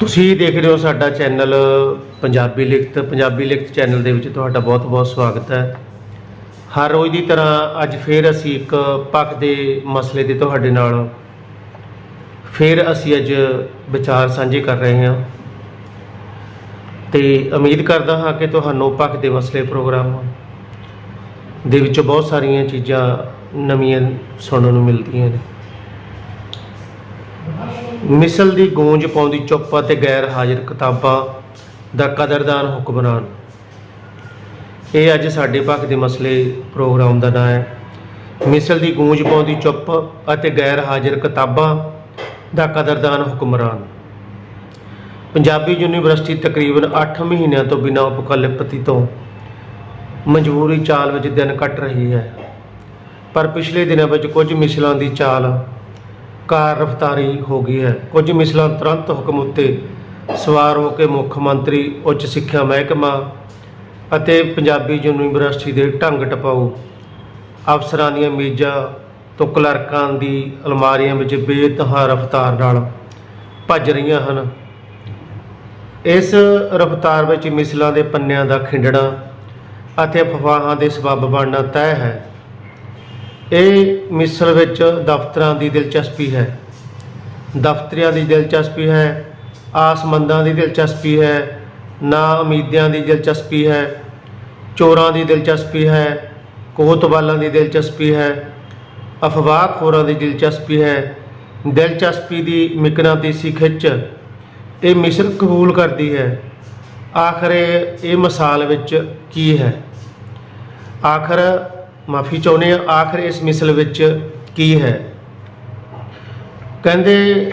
ਤੁਸੀਂ ਦੇਖ ਰਹੇ ਹੋ ਸਾਡਾ ਚੈਨਲ ਪੰਜਾਬੀ ਲਿਖਤ। ਪੰਜਾਬੀ ਲਿਖਤ ਚੈਨਲ ਦੇ ਵਿੱਚ ਤੁਹਾਡਾ ਬਹੁਤ-ਬਹੁਤ ਸਵਾਗਤ ਹੈ। ਹਰ ਰੋਜ਼ ਦੀ ਤਰ੍ਹਾਂ ਅੱਜ ਫੇਰ ਅਸੀਂ ਇੱਕ ਪੱਖ ਦੇ ਮਸਲੇ ਤੇ ਤੁਹਾਡੇ ਨਾਲ। ਫੇਰ ਅਸੀਂ ਅੱਜ ਵਿਚਾਰ ਸਾਂਝੇ ਕਰ ਰਹੇ ਹਾਂ। ਤੇ ਉਮੀਦ ਕਰਦਾ ਹਾਂ ਕਿ ਤੁਹਾਨੂੰ ਪੱਖ ਦੇ ਮਸਲੇ ਪ੍ਰੋਗਰਾਮ ਦੇ ਵਿੱਚ ਬਹੁਤ ਸਾਰੀਆਂ ਚੀਜ਼ਾਂ ਨਵੀਆਂ ਸੁਣਨ ਨੂੰ ਮਿਲਦੀਆਂ ਨੇ। ਮਿਸਲ ਦੀ ਗੂੰਜ ਪਾਉਂਦੀ ਚੁੱਪ ਅਤੇ ਗੈਰ ਹਾਜ਼ਰ ਕਿਤਾਬਾਂ ਦਾ ਕਦਰਦਾਨ ਹੁਕਮਰਾਨ ਇਹ ਅੱਜ ਸਾਡੇ ਪੱਖ ਦੇ ਮਸਲੇ ਪ੍ਰੋਗਰਾਮ ਦਾ ਨਾਮ ਹੈ। ਮਿਸਲ ਦੀ ਗੂੰਜ ਪਾਉਂਦੀ ਚੁੱਪ ਅਤੇ ਗੈਰ ਹਾਜ਼ਰ ਕਿਤਾਬਾਂ ਦਾ ਕਦਰਦਾਨ ਹੁਕਮਰਾਨ ਪੰਜਾਬੀ ਯੂਨੀਵਰਸਿਟੀ ਤਕਰੀਬਨ 8 ਮਹੀਨਿਆਂ ਤੋਂ ਬਿਨਾਂ ਉਪਕਲਪਤੀ ਤੋਂ ਮਜਬੂਰੀ ਚਾਲ ਵਿੱਚ ਦਿਨ ਕੱਟ ਰਹੀ ਹੈ। ਪਰ ਪਿਛਲੇ ਦਿਨਾਂ ਵਿੱਚ ਕੁਝ ਮਿਸਲਾਂ ਦੀ ਚਾਲ ਕਾਰ ਰਫਤਾਰੀ ਹੋ ਗਈ ਹੈ। ਕੁਝ ਮਿਸਲਾਂ ਤੁਰੰਤ ਹੁਕਮ ਉੱਤੇ ਸਵਾਰ ਹੋ ਕੇ ਮੁੱਖ ਮੰਤਰੀ, ਉੱਚ ਸਿੱਖਿਆ ਮਹਿਕਮਾ ਅਤੇ ਪੰਜਾਬੀ ਯੂਨੀਵਰਸਿਟੀ ਦੇ ਢੰਗ ਟਪਾਊ। ਅਫਸਰਾਂ ਦੀਆਂ ਮੇਜ਼ਾਂ ਤੋਂ ਕਲਰਕਾਂ ਦੀ ਅਲਮਾਰੀਆਂ ਵਿੱਚ ਬੇਤਹਾ ਰਫਤਾਰ ਨਾਲ ਭੱਜ ਰਹੀਆਂ ਹਨ। ਇਸ ਰਫਤਾਰ ਵਿੱਚ ਮਿਸਲਾਂ ਦੇ ਪੰਨਿਆਂ ਦਾ ਖਿੰਡਣਾ ਅਤੇ ਅਫਵਾਹਾਂ ਦੇ ਸਬੱਬ ਬਣਨਾ ਤੈਅ ਹੈ। ਇਹ ਮਿਸਲ ਵਿੱਚ ਦਫ਼ਤਰਾਂ ਦੀ ਦਿਲਚਸਪੀ ਹੈ। ਦਫ਼ਤਰੀਆਂ ਦੀ ਦਿਲਚਸਪੀ ਹੈ, ਆਸਮੰਦਾਂ ਦੀ ਦਿਲਚਸਪੀ ਹੈ, ਨਾ ਉਮੀਦਿਆਂ ਦੀ ਦਿਲਚਸਪੀ ਹੈ, ਚੋਰਾਂ ਦੀ ਦਿਲਚਸਪੀ ਹੈ, ਕੋਤਵਾਲਾਂ ਦੀ ਦਿਲਚਸਪੀ ਹੈ ਅਫਵਾਹ ਖੋਰਾਂ ਦੀ ਦਿਲਚਸਪੀ ਹੈ। ਦਿਲਚਸਪੀ ਦੀ ਮਿਕਨਾਤੀਸੀ ਖਿੱਚ, ਇਹ ਮਿਸਲ ਕਬੂਲ ਕਰਦੀ ਹੈ। ਆਖਰ ਇਹ ਇਹ ਮਿਸਾਲ ਵਿੱਚ ਕੀ ਹੈ? ਆਖਰ ਮਾਫੀ ਚਾਹੁੰਦੇ ਆ ਆਖਰ ਇਸ ਮਿਸਲ ਵਿੱਚ ਕੀ ਹੈ? ਕਹਿੰਦੇ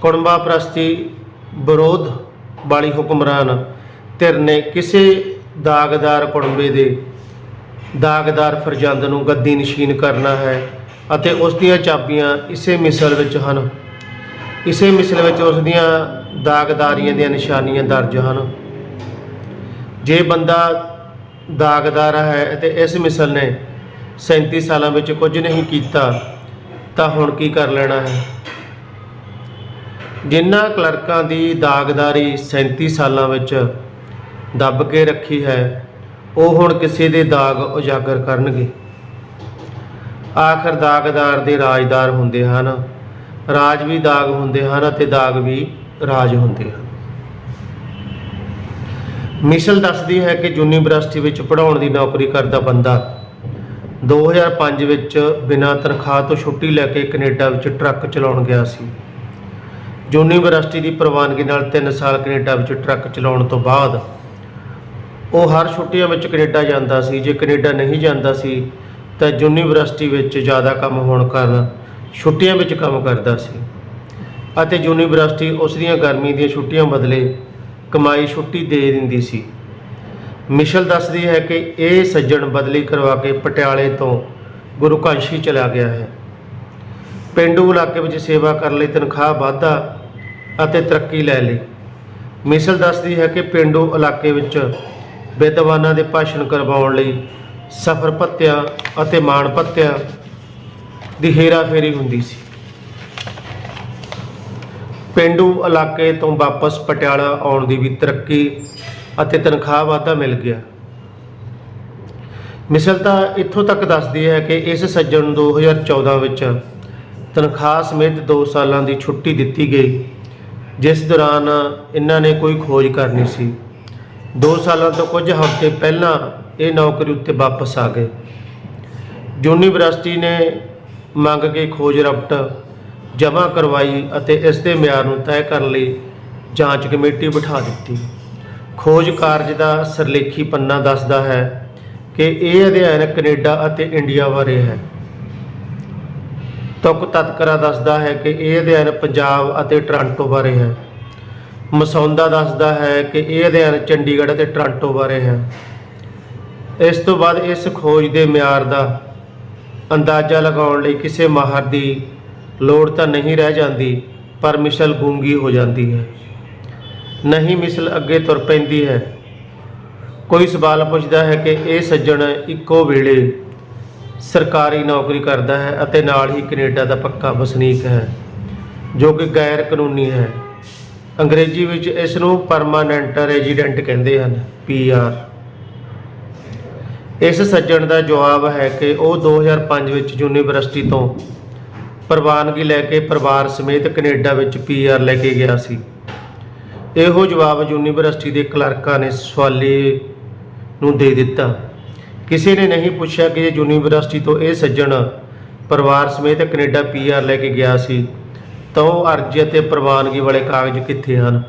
ਕੁੜੰਬਾ ਪ੍ਰਸਤੀ ਵਿਰੋਧ ਵਾਲੀ ਹੁਕਮਰਾਨ, ਧਿਰ ਨੇ ਕਿਸੇ ਦਾਗਦਾਰ ਕੁੜੰਬੇ ਦੇ ਦਾਗਦਾਰ ਫਰਜ਼ੰਦ ਨੂੰ ਗੱਦੀ ਨਸ਼ੀਨ ਕਰਨਾ ਹੈ ਅਤੇ ਉਸ ਦੀਆਂ ਚਾਬੀਆਂ ਇਸੇ ਮਿਸਲ ਵਿੱਚ ਹਨ। ਇਸੇ ਮਿਸਲ ਵਿੱਚ ਉਸ ਦੀਆਂ ਦਾਗਦਾਰੀਆਂ ਦੀਆਂ ਨਿਸ਼ਾਨੀਆਂ ਦਰਜ ਹਨ। ਜੇ ਬੰਦਾ ਦਾਗਦਾਰ ਹੈ ਅਤੇ ਇਸ ਮਿਸਲ ਨੇ 37 ਸਾਲਾਂ ਵਿੱਚ ਕੁਝ ਨਹੀਂ ਕੀਤਾ, ਤਾਂ ਹੁਣ ਕੀ ਕਰ ਲੈਣਾ ਹੈ? ਜਿਨ੍ਹਾਂ ਕਲਰਕਾਂ ਦੀ ਦਾਗਦਾਰੀ 37 ਸਾਲਾਂ ਵਿੱਚ ਦੱਬ ਕੇ ਰੱਖੀ ਹੈ, ਉਹ ਹੁਣ ਕਿਸੇ ਦੇ ਦਾਗ ਉਜਾਗਰ ਕਰਨਗੇ। ਆਖਰ ਦਾਗਦਾਰ ਦੇ ਰਾਜਦਾਰ ਹੁੰਦੇ ਹਨ। ਰਾਜ ਵੀ ਦਾਗ ਹੁੰਦੇ ਹਨ ਅਤੇ ਦਾਗ ਵੀ ਰਾਜ ਹੁੰਦੇ ਹਨ। ਮਿਸ਼ਲ ਦੱਸਦੀ ਹੈ ਕਿ ਯੂਨੀਵਰਸਿਟੀ ਵਿੱਚ ਪੜ੍ਹਾਉਣ ਦੀ ਨੌਕਰੀ ਕਰਦਾ ਬੰਦਾ 2005 ਵਿੱਚ ਬਿਨਾਂ ਤਨਖਾਹ ਤੋਂ ਛੁੱਟੀ ਲੈ ਕੇ ਕੈਨੇਡਾ ਵਿੱਚ ਟਰੱਕ ਚਲਾਉਣ ਗਿਆ ਸੀ। ਯੂਨੀਵਰਸਿਟੀ ਦੀ ਪ੍ਰਵਾਨਗੀ ਨਾਲ 3 ਸਾਲ ਕੈਨੇਡਾ ਵਿੱਚ ਟਰੱਕ ਚਲਾਉਣ ਤੋਂ ਬਾਅਦ ਉਹ ਹਰ ਛੁੱਟੀਆਂ ਵਿੱਚ ਕੈਨੇਡਾ ਜਾਂਦਾ ਸੀ। ਜੇ ਕੈਨੇਡਾ ਨਹੀਂ ਜਾਂਦਾ ਸੀ, ਤਾਂ ਯੂਨੀਵਰਸਿਟੀ ਵਿੱਚ ਜ਼ਿਆਦਾ ਕੰਮ ਹੋਣ ਕਾਰਨ ਛੁੱਟੀਆਂ ਵਿੱਚ ਕੰਮ ਕਰਦਾ ਸੀ ਅਤੇ ਯੂਨੀਵਰਸਿਟੀ ਉਸ ਦੀਆਂ ਗਰਮੀ ਦੀਆਂ ਛੁੱਟੀਆਂ ਬਦਲੇ ਕਮਾਈ ਛੁੱਟੀ ਦੇ ਦਿੰਦੀ ਸੀ। ਮਿਸ਼ਲ ਦੱਸਦੀ ਹੈ ਕਿ ਇਹ ਸੱਜਣ ਬਦਲੀ ਕਰਵਾ ਕੇ ਪਟਿਆਲੇ ਤੋਂ ਗੁਰੂ ਕਾਂਸ਼ੀ ਚਲਾ ਗਿਆ ਹੈ। ਪਿੰਡੂ ਇਲਾਕੇ ਵਿੱਚ ਸੇਵਾ ਕਰਨ ਲਈ ਤਨਖਾਹ ਵਾਧਾ ਅਤੇ ਤਰੱਕੀ ਲੈ ਲਈ। ਮਿਸ਼ਲ ਦੱਸਦੀ ਹੈ ਕਿ ਪਿੰਡੂ ਇਲਾਕੇ ਵਿੱਚ ਵਿਦਵਾਨਾਂ ਦੇ ਭਾਸ਼ਣ ਕਰਵਾਉਣ ਲਈ ਸਫਰ ਭੱਤਿਆਂ ਅਤੇ ਮਾਣ ਭੱਤਿਆਂ ਦੀ ਹੇਰਾਫੇਰੀ ਹੁੰਦੀ ਸੀ। ਪਿੰਡੂ ਇਲਾਕੇ ਤੋਂ ਵਾਪਸ ਪਟਿਆਲਾ ਆਉਣ ਦੀ ਵੀ ਤਰੱਕੀ ਅਤੇ ਤਨਖਾਹ ਵਾਧਾ ਮਿਲ ਗਿਆ। ਮਿਸਲ ਤਾਂ ਇੱਥੋਂ ਤੱਕ ਦੱਸਦੀ ਹੈ ਕਿ ਇਸ ਸੱਜਣ ਨੂੰ 2014 ਵਿੱਚ ਤਨਖਾਹ ਸਮੇਤ 2 ਸਾਲਾਂ ਦੀ ਛੁੱਟੀ ਦਿੱਤੀ ਗਈ, ਜਿਸ ਦੌਰਾਨ ਇਹਨਾਂ ਨੇ ਕੋਈ ਖੋਜ ਕਰਨੀ ਸੀ। 2 ਸਾਲਾਂ ਤੋਂ ਕੁਝ ਹਫ਼ਤੇ ਪਹਿਲਾਂ ਇਹ ਨੌਕਰੀ ਉੱਤੇ ਵਾਪਸ ਆ ਗਏ। ਯੂਨੀਵਰਸਿਟੀ ਨੇ ਮੰਗ ਕੇ ਖੋਜ ਰਪਟ ਜਮ੍ਹਾਂ ਕਰਵਾਈ ਅਤੇ ਇਸ ਦੇ ਮਿਆਰ ਨੂੰ ਤੈਅ ਕਰਨ ਲਈ ਜਾਂਚ ਕਮੇਟੀ ਬਿਠਾ ਦਿੱਤੀ। ਖੋਜ ਕਾਰਜ ਦਾ ਸਰਲੇਖੀ ਪੰਨਾ ਦੱਸਦਾ ਹੈ ਕਿ ਇਹ ਅਧਿਐਨ ਕੈਨੇਡਾ ਅਤੇ ਇੰਡੀਆ ਬਾਰੇ ਹੈ। ਤੁਕ ਤਤਕਰਾ ਦੱਸਦਾ ਹੈ ਕਿ ਇਹ ਅਧਿਐਨ ਪੰਜਾਬ ਅਤੇ ਟੋਰਾਂਟੋ ਬਾਰੇ ਹੈ। ਮਸੌਂਦਾ ਦੱਸਦਾ ਹੈ ਕਿ ਇਹ ਅਧਿਐਨ ਚੰਡੀਗੜ੍ਹ ਅਤੇ ਟੋਰਾਂਟੋ ਬਾਰੇ ਹੈ। ਇਸ ਤੋਂ ਬਾਅਦ ਇਸ ਖੋਜ ਦੇ ਮਿਆਰ ਦਾ ਅੰਦਾਜ਼ਾ ਲਗਾਉਣ ਲਈ ਕਿਸੇ ਮਾਹਰ ਦੀ ਲੋੜ ਤਾਂ ਨਹੀਂ ਰਹਿ ਜਾਂਦੀ, ਪਰ ਮਿਸਲ ਗੂੰਗੀ ਹੋ ਜਾਂਦੀ ਹੈ। ਨਹੀਂ ਮਿਸਲ ਅੱਗੇ ਤੁਰ ਪੈਂਦੀ ਹੈ। ਕੋਈ ਸਵਾਲ ਪੁੱਛਦਾ ਹੈ ਕਿ ਇਹ ਸੱਜਣ ਇੱਕੋ ਵੇਲੇ ਸਰਕਾਰੀ ਨੌਕਰੀ ਕਰਦਾ ਹੈ ਅਤੇ ਨਾਲ ਹੀ ਕੈਨੇਡਾ ਦਾ ਪੱਕਾ ਵਸਨੀਕ ਹੈ, ਜੋ ਕਿ ਗੈਰ ਕਾਨੂੰਨੀ ਹੈ। ਅੰਗਰੇਜ਼ੀ ਵਿੱਚ ਇਸ ਨੂੰ ਪਰਮਾਨੈਂਟ ਰੈਜ਼ੀਡੈਂਟ ਕਹਿੰਦੇ ਹਨ ਪੀਆਰ ਇਸ ਸੱਜਣ ਦਾ ਜਵਾਬ ਹੈ ਕਿ ਉਹ 2005 ਵਿੱਚ ਯੂਨੀਵਰਸਿਟੀ ਤੋਂ ਪ੍ਰਵਾਨਗੀ ਲੈ ਕੇ ਪਰਿਵਾਰ ਸਮੇਤ ਕੈਨੇਡਾ ਵਿੱਚ ਪੀਆਰ ਲੈ ਕੇ ਗਿਆ ਸੀ। ਇਹੋ ਜਵਾਬ ਯੂਨੀਵਰਸਿਟੀ ਦੇ ਕਲਰਕਾਂ ਨੇ ਸਵਾਲੀ ਨੂੰ ਦੇ ਦਿੱਤਾ। ਕਿਸੇ ਨੇ ਨਹੀਂ ਪੁੱਛਿਆ ਕਿ ਇਹ ਯੂਨੀਵਰਸਿਟੀ ਤੋਂ ਇਹ ਸੱਜਣ ਪਰਿਵਾਰ ਸਮੇਤ ਕੈਨੇਡਾ ਪੀਆਰ ਲੈ ਕੇ ਗਿਆ ਸੀ, ਤਾਂ ਉਹ ਅਰਜ਼ੀ ਅਤੇ ਪ੍ਰਵਾਨਗੀ ਵਾਲੇ ਕਾਗਜ਼ ਕਿੱਥੇ ਹਨ?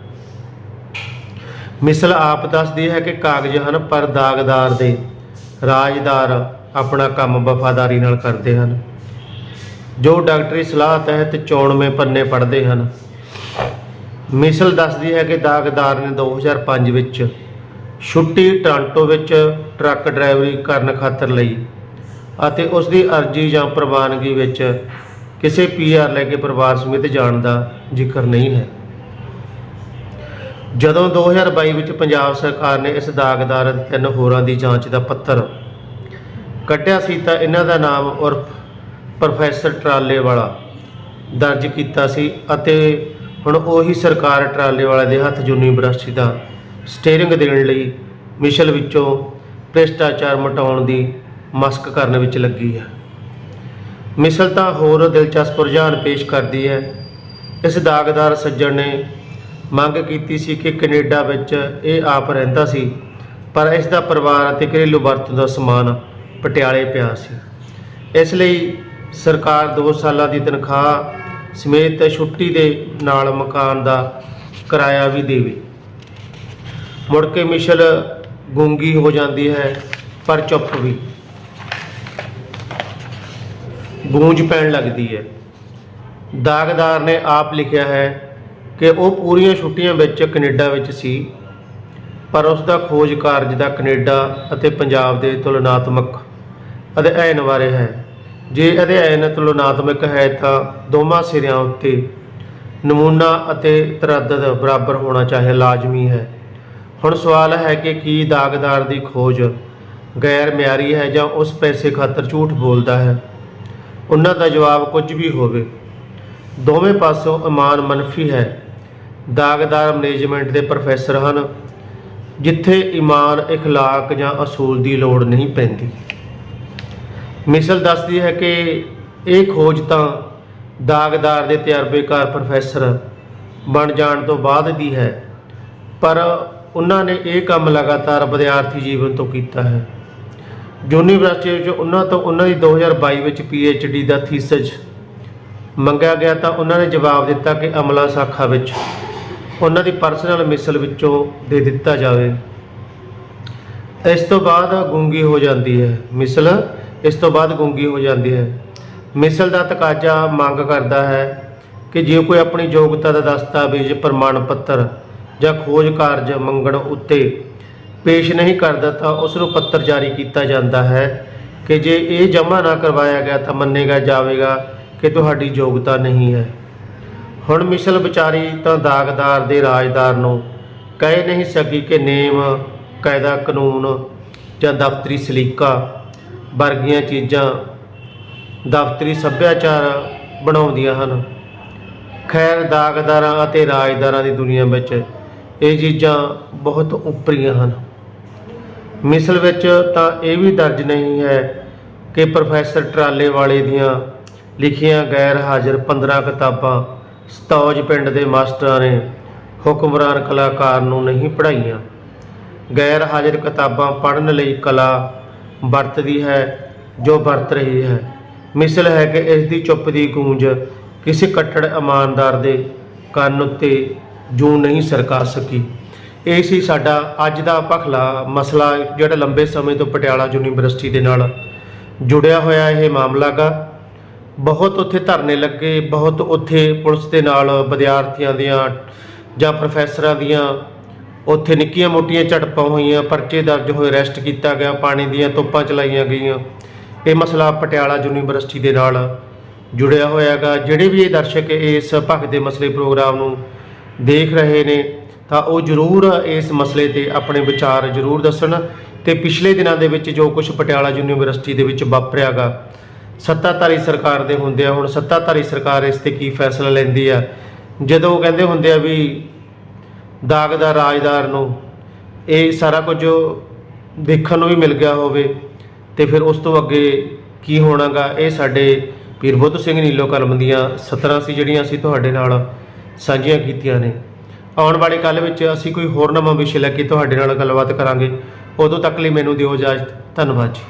ਮਿਸਲ ਆਪ ਦੱਸਦੀ ਹੈ ਕਿ ਕਾਗਜ਼ ਹਨ, ਪਰ ਦਾਗਦਾਰ ਦੇ ਰਾਜਦਾਰ ਆਪਣਾ ਕੰਮ ਵਫਾਦਾਰੀ ਨਾਲ ਕਰਦੇ ਹਨ। ਜੋ ਡਾਕਟਰੀ ਸਲਾਹ ਤਹਿਤ ਚੋਣਵੇਂ ਪੰਨੇ ਪੜ੍ਹਦੇ ਹਨ ਮਿਸਲ ਦੱਸਦੀ ਹੈ ਕਿ ਦਾਗਦਾਰ ਨੇ 2005 ਵਿੱਚ ਛੁੱਟੀ ਟੋਰਾਂਟੋ ਵਿੱਚ ਟਰੱਕ ਡਰਾਈਵਰੀ ਕਰਨ ਖਾਤਰ ਲਈ ਅਤੇ ਉਸ ਦੀ ਅਰਜ਼ੀ ਜਾਂ ਪ੍ਰਵਾਨਗੀ ਵਿੱਚ ਕਿਸੇ ਪੀਆਰ ਲੈ ਕੇ ਪਰਿਵਾਰ ਸਮੇਤ ਜਾਣ ਦਾ ਜ਼ਿਕਰ ਨਹੀਂ ਹੈ। ਜਦੋਂ 2022 ਵਿੱਚ ਪੰਜਾਬ ਸਰਕਾਰ ਨੇ ਇਸ ਦਾਗਦਾਰ ਅਤੇ ਤਿੰਨ ਹੋਰਾਂ ਦੀ ਜਾਂਚ ਦਾ ਪੱਤਰ ਕੱਢਿਆ ਸੀ ਤਾਂ ਇਹਨਾਂ ਦਾ ਨਾਮ ਉਰਫ ਪ੍ਰੋਫੈਸਰ ਟਰਾਲੇ ਵਾਲਾ ਦਰਜ ਕੀਤਾ ਸੀ ਅਤੇ ਹੁਣ ਉਹੀ ਸਰਕਾਰ ਟਰਾਲੇ ਵਾਲੇ ਦੇ ਹੱਥ ਯੂਨੀਵਰਸਿਟੀ ਦਾ ਸਟੀਅਰਿੰਗ ਦੇਣ ਲਈ ਮਿਸ਼ਲ ਵਿੱਚੋਂ ਭ੍ਰਿਸ਼ਟਾਚਾਰ ਮਟਾਉਣ ਦੀ ਮਸਕ ਕਰਨ ਵਿੱਚ ਲੱਗੀ ਹੈ। ਮਿਸਲ ਤਾਂ ਹੋਰ ਦਿਲਚਸਪ ਰੁਝਾਨ ਪੇਸ਼ ਕਰਦੀ ਹੈ। ਇਸ ਦਾਗਦਾਰ ਸੱਜਣ ਨੇ ਮੰਗ ਕੀਤੀ ਸੀ ਕਿ ਕੈਨੇਡਾ ਵਿੱਚ ਇਹ ਆਪ ਰਹਿੰਦਾ ਸੀ, ਪਰ ਇਸ ਦਾ ਪਰਿਵਾਰ ਅਤੇ ਘਰੇਲੂ ਵਰਤੋਂ ਦਾ ਸਮਾਨ ਪਟਿਆਲੇ ਪਿਆ ਸੀ। ਇਸ ਲਈ ਸਰਕਾਰ 2 ਸਾਲਾਂ ਦੀ ਤਨਖਾਹ ਸਮੇਤ ਛੁੱਟੀ ਦੇ ਨਾਲ ਮਕਾਨ ਦਾ ਕਿਰਾਇਆ ਵੀ ਦੇਵੇ। ਮੁੜ ਕੇ ਮਿਸ਼ਲ ਗੂੰਗੀ ਹੋ ਜਾਂਦੀ ਹੈ, ਪਰ ਚੁੱਪ ਵੀ। ਗੂੰਜ ਪੈਣ ਲੱਗਦੀ ਹੈ। ਦਾਗਦਾਰ ਨੇ ਆਪ ਲਿਖਿਆ ਹੈ ਕਿ ਉਹ ਪੂਰੀਆਂ ਛੁੱਟੀਆਂ ਵਿੱਚ ਕੈਨੇਡਾ ਵਿੱਚ ਸੀ, ਪਰ ਉਸ ਦਾ ਖੋਜ ਕਾਰਜ ਦਾ ਕੈਨੇਡਾ ਅਤੇ ਪੰਜਾਬ ਦੇ ਤੁਲਨਾਤਮਕ ਅਧਿਐਨ ਬਾਰੇ ਹੈ। ਜੇ ਅਧਿਐਨ ਤੁਲਨਾਤਮਕ ਹੈ ਤਾਂ ਦੋਵਾਂ ਸਿਰਿਆਂ ਉੱਤੇ ਨਮੂਨਾ ਅਤੇ ਤਰੱਦਦ ਬਰਾਬਰ ਹੋਣਾ ਚਾਹੇ ਲਾਜ਼ਮੀ ਹੈ ਹੁਣ ਸਵਾਲ ਹੈ ਕਿ ਕੀ ਦਾਗਦਾਰ ਦੀ ਖੋਜ ਗੈਰ ਮਿਆਰੀ ਹੈ ਜਾਂ ਉਸ ਪੈਸੇ ਖਾਤਰ ਝੂਠ ਬੋਲਦਾ ਹੈ ਉਹਨਾਂ ਦਾ ਜਵਾਬ ਕੁਝ ਵੀ ਹੋਵੇ ਦੋਵੇਂ ਪਾਸੋਂ ਇਮਾਨ ਮਨਫੀ ਹੈ ਦਾਗਦਾਰ ਮੈਨੇਜਮੈਂਟ ਦੇ ਪ੍ਰੋਫੈਸਰ ਹਨ ਜਿੱਥੇ ਈਮਾਨ اخلاق ਜਾਂ ਅਸੂਲ ਦੀ ਲੋੜ ਨਹੀਂ ਪੈਂਦੀ ਮਿਸਲ ਦੱਸਦੀ ਹੈ ਕਿ ਇਹ ਖੋਜ ਤਾਂ ਦਾਗਦਾਰ ਦੇ ਤਜਰਬੇਕਾਰ ਪ੍ਰੋਫੈਸਰ ਬਣ ਜਾਣ ਤੋਂ ਬਾਅਦ ਦੀ ਹੈ, ਪਰ ਉਹਨਾਂ ਨੇ ਇਹ ਕੰਮ ਲਗਾਤਾਰ ਵਿਦਿਆਰਥੀ ਜੀਵਨ ਤੋਂ ਕੀਤਾ ਹੈ। ਯੂਨੀਵਰਸਿਟੀ ਵਿੱਚ ਉਹਨਾਂ ਤੋਂ ਉਹਨਾਂ ਦੀ 2022 ਵਿੱਚ ਡੀ ਦਾ ਥੀਸਿਸ ਮੰਗਿਆ ਗਿਆ ਤਾਂ ਉਹਨਾਂ ਨੇ ਜਵਾਬ ਦਿੱਤਾ ਕਿ ਅਮਲਾ ਸਾਖਾ ਵਿੱਚ ਉਹਨਾਂ ਦੀ ਪਰਸਨਲ ਮਿਸਲ ਵਿੱਚੋਂ ਦੇ ਦਿੱਤਾ ਜਾਵੇ। ਇਸ ਤੋਂ ਬਾਅਦ ਗੂੰਗੀ ਹੋ ਜਾਂਦੀ ਹੈ। ਮਿਸਲ ਇਸ ਤੋਂ ਬਾਅਦ ਗੂੰਗੀ ਹੋ ਜਾਂਦੀ ਹੈ। ਮਿਸਲ ਦਾ ਤਕਾਜ਼ਾ ਮੰਗ ਕਰਦਾ ਹੈ ਕਿ ਜੇ ਕੋਈ ਆਪਣੀ ਯੋਗਤਾ ਦਾ ਦਸਤਾਵੇਜ਼, ਪ੍ਰਮਾਣ ਪੱਤਰ ਜਾਂ ਖੋਜ ਕਾਰਜ ਮੰਗਣ ਉੱਤੇ ਪੇਸ਼ ਨਹੀਂ ਕਰਦਾ ਤਾਂ ਉਸ ਨੂੰ ਪੱਤਰ ਜਾਰੀ ਕੀਤਾ ਜਾਂਦਾ ਹੈ ਕਿ ਜੇ ਇਹ ਜਮ੍ਹਾਂ ਨਾ ਕਰਵਾਇਆ ਗਿਆ ਤਾਂ ਮੰਨੇਗਾ ਜਾਵੇਗਾ ਕਿ ਤੁਹਾਡੀ ਯੋਗਤਾ ਨਹੀਂ ਹੈ। ਹੁਣ ਮਿਸਲ ਵਿਚਾਰੀ ਤਾਂ ਦਾਗਦਾਰ ਦੇ ਰਾਜਦਾਰ ਨੂੰ ਕਹਿ ਨਹੀਂ ਸਕੀ ਕਿ ਨੇਮ, ਕਾਇਦਾ ਕਾਨੂੰਨ ਜਾਂ ਦਫ਼ਤਰੀ ਸਲੀਕਾ ਵਰਗੀਆਂ ਚੀਜ਼ਾਂ ਦਫ਼ਤਰੀ ਸੱਭਿਆਚਾਰ ਬਣਾਉਂਦੀਆਂ ਹਨ। ਖੈਰ, ਦਾਗਦਾਰਾਂ ਅਤੇ ਰਾਜਦਾਰਾਂ ਦੀ ਦੁਨੀਆ ਵਿੱਚ ਇਹ ਚੀਜ਼ਾਂ ਬਹੁਤ ਉੱਪਰੀਆਂ ਹਨ। ਮਿਸਲ ਵਿੱਚ ਤਾਂ ਇਹ ਵੀ ਦਰਜ ਨਹੀਂ ਹੈ ਕਿ ਪ੍ਰੋਫੈਸਰ ਟਰਾਲੇ ਵਾਲੇ ਦੀਆਂ ਲਿਖੀਆਂ ਗੈਰ ਹਾਜ਼ਰ 15 ਕਿਤਾਬਾਂ ਸਤੌਜ ਪਿੰਡ ਦੇ ਮਾਸਟਰਾਂ ਨੇ ਹੁਕਮਰਾਨ ਕਲਾਕਾਰ ਨੂੰ ਨਹੀਂ ਪੜ੍ਹਾਈਆਂ। ਗੈਰ ਹਾਜ਼ਰ ਕਿਤਾਬਾਂ ਪੜ੍ਹਨ ਲਈ ਕਲਾ ਵਰਤਦੀ ਹੈ, ਜੋ ਵਰਤ ਰਹੀ ਹੈ। ਮਿਸਲ ਹੈ ਕਿ ਇਸ ਦੀ ਚੁੱਪ ਦੀ ਗੂੰਜ ਕਿਸੇ ਕੱਟੜ ਇਮਾਨਦਾਰ ਦੇ ਕੰਨ ਉੱਤੇ ਜੂ ਨਹੀਂ ਸਰਕਾ ਸਕੀ। ਇਹ ਸੀ ਸਾਡਾ ਅੱਜ ਦਾ ਭਖਲਾ ਮਸਲਾ, ਜਿਹੜਾ ਲੰਬੇ ਸਮੇਂ ਤੋਂ ਪਟਿਆਲਾ ਯੂਨੀਵਰਸਿਟੀ ਦੇ ਨਾਲ ਜੁੜਿਆ ਹੋਇਆ ਇਹ ਮਾਮਲਾ ਗਾ। ਬਹੁਤ ਉੱਥੇ ਧਰਨੇ ਲੱਗੇ, ਬਹੁਤ ਉੱਥੇ ਪੁਲਿਸ ਦੇ ਨਾਲ ਵਿਦਿਆਰਥੀਆਂ ਦੀਆਂ ਜਾਂ ਪ੍ਰੋਫੈਸਰਾਂ ਦੀਆਂ ਉੱਥੇ ਨਿੱਕੀਆਂ ਮੋਟੀਆਂ ਝੜਪਾਂ ਹੋਈਆਂ, ਪਰਚੇ ਦਰਜ ਹੋਏ ਅਰੈਸਟ ਕੀਤਾ ਗਿਆ, ਪਾਣੀ ਦੀਆਂ ਤੋਪਾਂ ਚਲਾਈਆਂ ਗਈਆਂ। ਇਹ ਮਸਲਾ ਪਟਿਆਲਾ ਯੂਨੀਵਰਸਿਟੀ ਦੇ ਨਾਲ ਜੁੜਿਆ ਹੋਇਆ ਹੈਗਾ ਜਿਹੜੇ ਵੀ ਇਹ ਦਰਸ਼ਕ ਇਸ ਭਗਤ ਦੇ ਮਸਲੇ ਪ੍ਰੋਗਰਾਮ ਨੂੰ ਦੇਖ ਰਹੇ ਨੇ, ਤਾਂ ਉਹ ਜ਼ਰੂਰ ਇਸ ਮਸਲੇ ਤੇ ਆਪਣੇ ਵਿਚਾਰ ਜ਼ਰੂਰ ਦੱਸਣ ਤੇ ਪਿਛਲੇ ਦਿਨਾਂ ਦੇ ਵਿੱਚ ਜੋ ਕੁਝ ਪਟਿਆਲਾ ਯੂਨੀਵਰਸਿਟੀ ਦੇ ਵਿੱਚ ਵਾਪਰਿਆਗਾ, ਸੱਤਾਧਾਰੀ ਸਰਕਾਰ ਦੇ ਹੁੰਦੇ ਆ ਹੁਣ ਸੱਤਾਧਾਰੀ ਸਰਕਾਰ ਇਸ ਤੇ ਕੀ ਫੈਸਲਾ ਲੈਂਦੀ ਆ? ਜਦੋਂ ਕਹਿੰਦੇ ਹੁੰਦੇ ਆ ਵੀ ਦਾਗ ਦਾ ਰਾਜਦਾਰ ਨੂੰ। ਇਹ ਸਾਰਾ ਕੁਝ ਦੇਖਣ ਨੂੰ ਵੀ ਮਿਲ ਗਿਆ ਹੋਵੇ। ਤੇ ਫਿਰ ਉਸ ਤੋਂ ਅੱਗੇ ਕੀ ਹੋਣਾਗਾ? ਇਹ ਸਾਡੇ ਪੀਰ ਬੁੱਧ ਸਿੰਘ ਨੀਲੋ ਕਲਮ ਦੀਆਂ 17 ਸੀ, ਜਿਹੜੀਆਂ ਅਸੀਂ ਤੁਹਾਡੇ ਨਾਲ ਸਾਂਝੀਆਂ ਕੀਤੀਆਂ ਨੇ। ਆਉਣ ਵਾਲੇ ਕੱਲ ਵਿੱਚ ਅਸੀਂ ਕੋਈ ਹੋਰ ਨਵਾਂ ਵਿਸ਼ੇ ਲੈ ਕੇ ਤੁਹਾਡੇ ਨਾਲ ਗੱਲਬਾਤ ਕਰਾਂਗੇ। ਉਦੋਂ ਤੱਕ ਲਈ ਮੈਨੂੰ ਦਿਓ ਇਜਾਜ਼ਤ। ਧੰਨਵਾਦ ਜੀ।